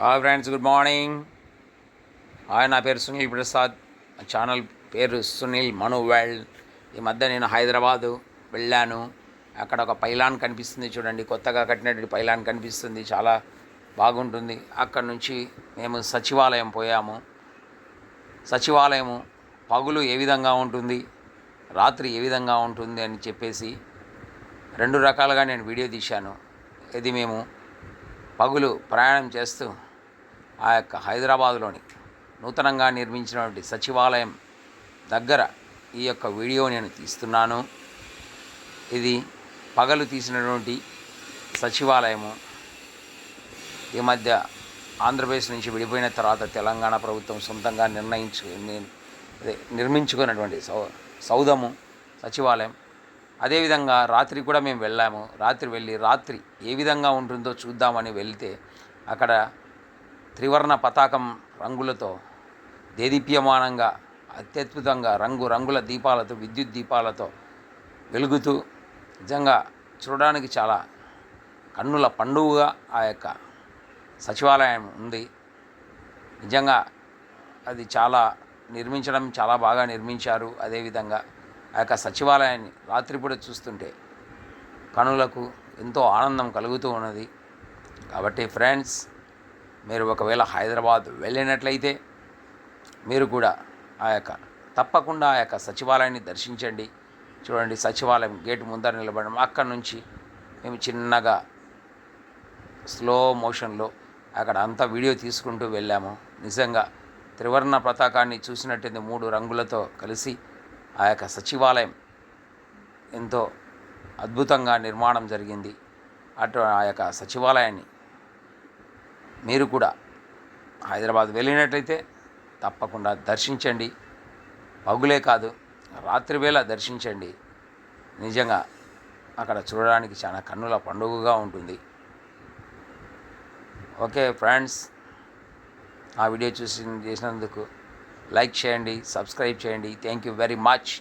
Hi friends good morning hi నా పేరు Sunil Prasad. Channel పేరు సునీల్ మను వరల్డ్ ఈ మధ్య నేను హైదరాబాదు వెళ్ళాను. అక్కడ ఒక పైలాన్ కనిపిస్తుంది చూడండి. కొత్తగా కట్టినటువంటి పైలాన్ కనిపిస్తుంది. చాలా బాగుంటుంది. అక్కడ నుంచి మేము సచివాలయం పోయాము. సచివాలయము పగులు ఏ విధంగా ఉంటుంది? రాత్రి ఏ విధంగా ఉంటుంది? అని చెప్పేసి రెండు రకాలుగా నేను వీడియో తీశాను. ఇది మేము పగులు ప్రయాణం చేస్తూ ఆ యొక్క హైదరాబాదులోని నూతనంగా నిర్మించినటువంటి సచివాలయం దగ్గర ఈ యొక్క వీడియో నేను తీస్తున్నాను. ఇది పగలు తీసినటువంటి సచివాలయము. ఈ మధ్య ఆంధ్రప్రదేశ్ నుంచి విడిపోయిన తర్వాత తెలంగాణ ప్రభుత్వం సొంతంగా నిర్ణయించు అదే నిర్మించుకున్నటువంటి సౌ సౌధము సచివాలయం. అదేవిధంగా రాత్రి కూడా మేము వెళ్ళాము. రాత్రి వెళ్ళి రాత్రి ఏ విధంగా ఉంటుందో చూద్దామని వెళ్తే అక్కడ త్రివర్ణ పతాకం రంగులతో దేదీప్యమానంగా అత్యద్భుతంగా రంగు రంగుల దీపాలతో విద్యుత్ దీపాలతో వెలుగుతూ నిజంగా చూడడానికి చాలా కన్నుల పండుగగా ఆ యొక్క సచివాలయం ఉంది. నిజంగా అది చాలా నిర్మించడం చాలా బాగా నిర్మించారు. అదేవిధంగా ఆ యొక్క సచివాలయాన్ని రాత్రిపూట చూస్తుంటే కనులకు ఎంతో ఆనందం కలుగుతూ ఉన్నది. కాబట్టి ఫ్రెండ్స్ మీరు ఒకవేళ హైదరాబాద్ వెళ్ళినట్లయితే మీరు కూడా ఆ యొక్క తప్పకుండా ఆ యొక్క సచివాలయాన్ని దర్శించండి. చూడండి సచివాలయం గేట్ ముందర నిలబడడం అక్కడి నుంచి మేము చిన్నగా స్లో మోషన్లో అక్కడ అంతా వీడియో తీసుకుంటూ వెళ్ళాము. నిజంగా త్రివర్ణ పతాకాన్ని చూసినట్టుంది మూడు రంగులతో కలిసి ఆ యొక్క సచివాలయం ఎంతో అద్భుతంగా నిర్మాణం జరిగింది. అటు ఆ యొక్క సచివాలయాన్ని మీరు కూడా హైదరాబాద్ వెళ్ళినట్లయితే తప్పకుండా దర్శించండి. పగులే కాదు రాత్రివేళ దర్శించండి. నిజంగా అక్కడ చూడడానికి చాలా కన్నుల పండుగగా ఉంటుంది. ఓకే ఫ్రెండ్స్ ఆ వీడియో చూసి చేసినందుకు లైక్ చేయండి సబ్స్క్రైబ్ చేయండి. Thank you very much.